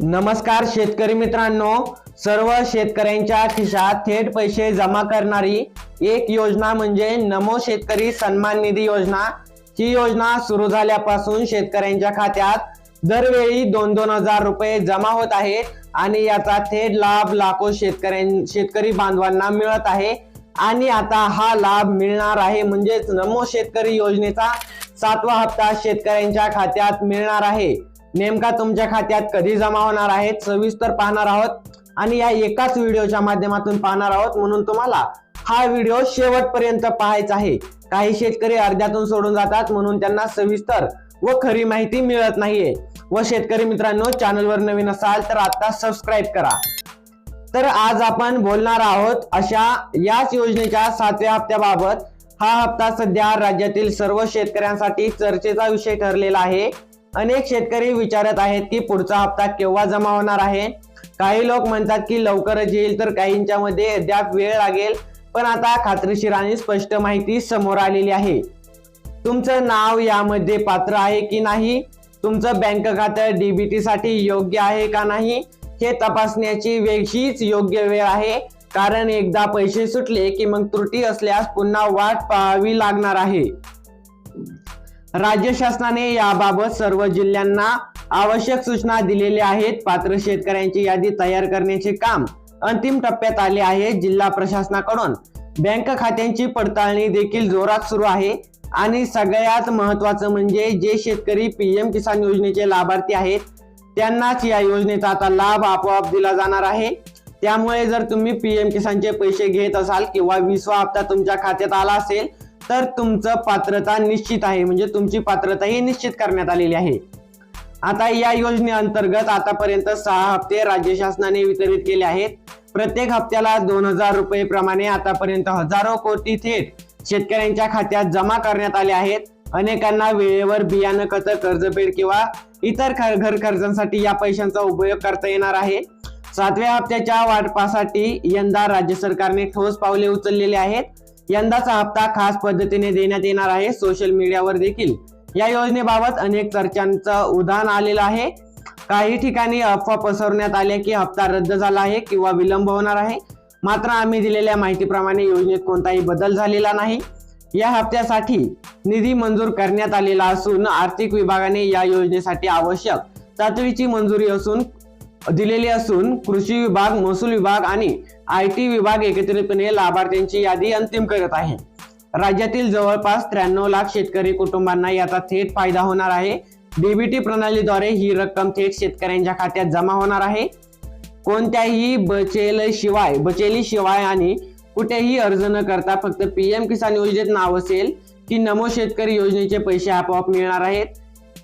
नमस्कार शेतकरी मित्रांनो सर्व शेतकऱ्यांच्या खिशात थेट पैसे जमा करणारी एक योजना म्हणजे नमो शेतकरी सन्मान निधी योजना. ही योजना सुरू झाल्यापासून शेतकऱ्यांच्या खात्यात दरवेळी दोन दोन हजार रुपये जमा होत आहेत आणि याचा थेट लाभ लाखो शेतकऱ्यां शेतकरी बांधवांना मिळत आहे. आणि आता हा लाभ मिळणार आहे म्हणजेच नमो शेतकरी योजनेचा सातवा हप्ता शेतकऱ्यांच्या खात्यात मिळणार आहे. नेमका तुमच्या खात्यात कधी जमा होणार आहेत सविस्तर पाहणार आहोत. आणि या एकाच व्हिडिओच्या माध्यमातून पाहणार आहोत म्हणून तुम्हाला हा व्हिडिओ शेवटपर्यंत पाहायचा आहे. काही शेतकरी अर्ध्यातून सोडून जातात म्हणून त्यांना सविस्तर व खरी माहिती मिळत नाहीये. व शेतकरी मित्रांनो चॅनलवर नवीन असाल तर आता सबस्क्राईब करा. तर आज आपण बोलणार आहोत अशा याच योजनेच्या सातव्या हप्त्याबाबत. हा हप्ता सध्या राज्यातील सर्व शेतकऱ्यांसाठी चर्चेचा विषय ठरलेला आहे. अनेक शेतकरी विचारत आहेत की पुढचा हप्ता केव्हा जमा होणार आहे? काही लोक म्हणतात की लवकरच येईल तर काहींच्या मध्ये अद्याप वेळ लागेल. पण आता खात्रीशीर आणि स्पष्ट माहिती समोर आलेली आहे. तुमचं नाव यामध्ये पात्र आहे की नाही? तुमचं बँक खातं डीबीटी साठी योग्य आहे का नाही? हे तपासण्याची वेगळीच योग्य वेळ आहे. कारण एकदा पैसे सुटले की मग त्रुटी असल्यास पुन्हा वाट पाहावी लागणार आहे. राज्य शासनाने याबाबत सर्व जिल्ह्यांना आवश्यक सूचना दिलेल्या आहेत. पात्र शेतकऱ्यांची यादी तयार करण्याचे काम अंतिम टप्प्यात आले आहे जिल्हा प्रशासनाकडून. बँक खात्यांची पडताळणी देखील जोरात सुरू आहे. आणि सगळ्यात महत्वाचं म्हणजे जे शेतकरी पीएम किसान योजनेचे लाभार्थी आहेत त्यांनाच या योजनेचा आता लाभ आपोआप दिला जाणार आहे. त्यामुळे जर तुम्ही पीएम किसानचे पैसे घेत असाल किंवा विसवा हप्ता तुमच्या खात्यात आला असेल तर तुमचं पात्रता निश्चित आहे. म्हणजे तुमची पात्रता ही निश्चित करण्यात आलेली आहे. आता या योजनेअंतर्गत आतापर्यंत सहा हप्ते राज्य शासनाने वितरित केले आहेत. प्रत्येक हप्त्याला दोन हजार रुपये प्रमाणे आतापर्यंत हजारो कोटी थेट शेतकऱ्यांच्या खात्यात जमा करण्यात आले आहेत. अनेकांना वेळेवर बियाणं खत कर्जफेड किंवा इतर घर कर्जांसाठी या पैशांचा उपयोग करता येणार आहे. सातव्या हप्त्याच्या वाटपासाठी यंदा राज्य सरकारने ठोस पावले उचललेले आहेत. यंदाचा हप्ता खास पद्धतीने देण्यात येणार आहे. सोशल मीडियावर देखील या योजनेबाबत अनेक चर्चांचं उदाहरण आलेलं आहे. काही ठिकाणी अफवा पसरवण्यात आल्या की हप्ता रद्द झाला आहे किंवा विलंब होणार आहे. मात्र आम्ही दिलेल्या माहितीप्रमाणे योजनेत कोणताही बदल झालेला नाही. या हप्त्यासाठी निधी मंजूर करण्यात आलेला असून आर्थिक विभागाने या योजनेसाठी आवश्यक तातडीची मंजुरी असून दिलेली असून कृषी विभाग महसूल विभाग आणि आय टी विभाग एकत्रितपणे लाभार्थ्यांची यादी अंतिम करत आहे. राज्यातील जवळपास त्र्याण्णव लाख शेतकरी कुटुंबांना याचा थेट फायदा होणार आहे. डीबीटी प्रणालीद्वारे ही रक्कम थेट शेतकऱ्यांच्या खात्यात जमा होणार आहे. कोणत्याही बचेल शिवाय बचेली शिवाय आणि कुठेही अर्ज न करता फक्त पीएम किसान योजनेत नाव असेल की नमो शेतकरी योजनेचे पैसे आपोआप मिळणार आहेत.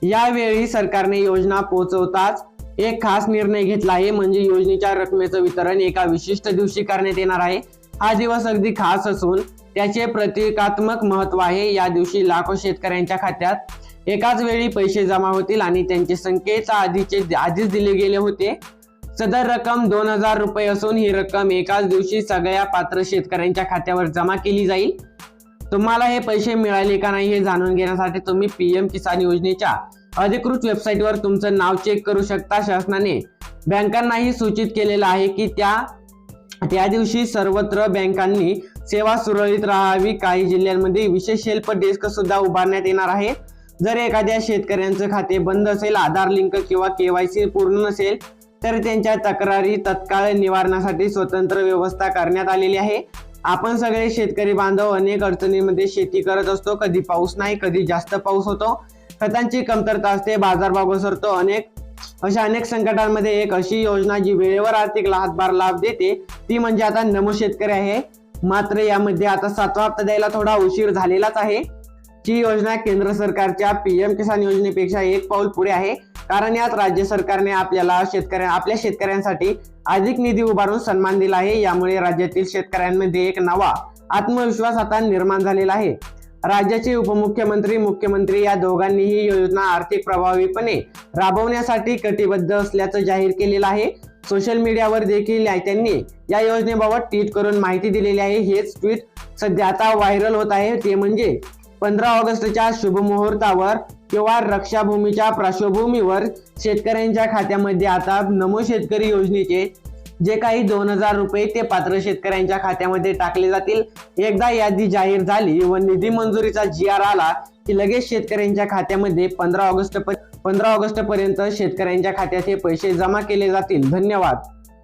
यावेळी सरकारने योजना पोहोचवताच एक खास निर्णय घेतला आहे म्हणजे योजनेच्या रकमेचं वितरण एका विशिष्ट दिवशी करण्यात येणार आहे. हा दिवस अगदी खास असून त्याचे प्रतिकात्मक महत्त्व आहे. या दिवशी लाखो शेतकऱ्यांच्या खात्यात एकाच वेळी पैसे जमा होतील आणि त्यांचे संकेत आधीचे आधीच दिले गेले होते. सदर रक्कम दोन हजार रुपये असून ही रक्कम एकाच दिवशी सगळ्या पात्र शेतकऱ्यांच्या खात्यावर जमा केली जाईल. तुम्हाला हे पैसे मिळाले का नाही हे जाणून घेण्यासाठी तुम्ही पीएम किसान योजनेच्या अधिकृत वेबसाईटवर तुमचं नाव चेक करू शकता. शासनाने बँकांनाही सूचित केलेलं आहे की त्या त्या दिवशी सर्वत्र बँकांनी सेवा सुरळीत राहावी. काही जिल्ह्यांमध्ये विशेष हेल्प डेस्क सुद्धा उभारण्यात येणार आहे. जर एखाद्या शेतकऱ्यांचं खाते बंद असेल आधार लिंक किंवा केवायसी पूर्ण नसेल तर त्यांच्या तक्रारी तत्काळ निवारणासाठी स्वतंत्र व्यवस्था करण्यात आलेली आहे. आपण सगळे शेतकरी बांधव अनेक अडचणींमध्ये शेती करत असतो. कधी पाऊस नाही कधी जास्त पाऊस होतो. खतांची कमतरता असते बाजारभाव घसरतो अनेक अशा अनेक संकटांमध्ये एक अशी योजना जी वेळेवर आर्थिक हातभार लाभ देते ती म्हणजे आता नमो शेतकरी आहे. मात्र यामध्ये आता सातवा हप्ता द्यायला थोडा उशीर झालेलाच आहे. जी योजना केंद्र सरकारच्या पीएम किसान योजनेपेक्षा एक पाऊल पुढे आहे. कारण यात राज्य सरकारने आपल्याला शेतकऱ्या आपल्या शेतकऱ्यांसाठी अधिक निधी उभारून सन्मान दिला आहे. यामुळे राज्यातील शेतकऱ्यांमध्ये एक नवा आत्मविश्वास आता निर्माण झालेला आहे. राज्याचे उपमुख्यमंत्री मुख्यमंत्री या दोघांनीही ही योजना आर्थिक प्रभावीपणे राबवण्यासाठी कटिबद्ध असल्याचं जाहीर केलेलं आहे. सोशल मीडियावर देखील त्यांनी या योजनेबाबत ट्विट करून माहिती दिलेली आहे. हेच ट्विट सध्या आता व्हायरल होत आहे. ते म्हणजे पंधरा ऑगस्टच्या शुभमुहूर्तावर किंवा रक्षाभूमीच्या पार्श्वभूमीवर शेतकऱ्यांच्या खात्यामध्ये आता नमो शेतकरी योजनेचे जे काही दोन हजार रुपये ते पात्र शेतकऱ्यांच्या खात्यामध्ये टाकले जातील. एकदा यादी जाहीर झाली व निधी मंजुरीचा जी आर आला की लगेच शेतकऱ्यांच्या खात्यामध्ये पंधरा ऑगस्ट पंधरा ऑगस्ट पर्यंत शेतकऱ्यांच्या खात्यात हे पैसे जमा केले जातील. धन्यवाद.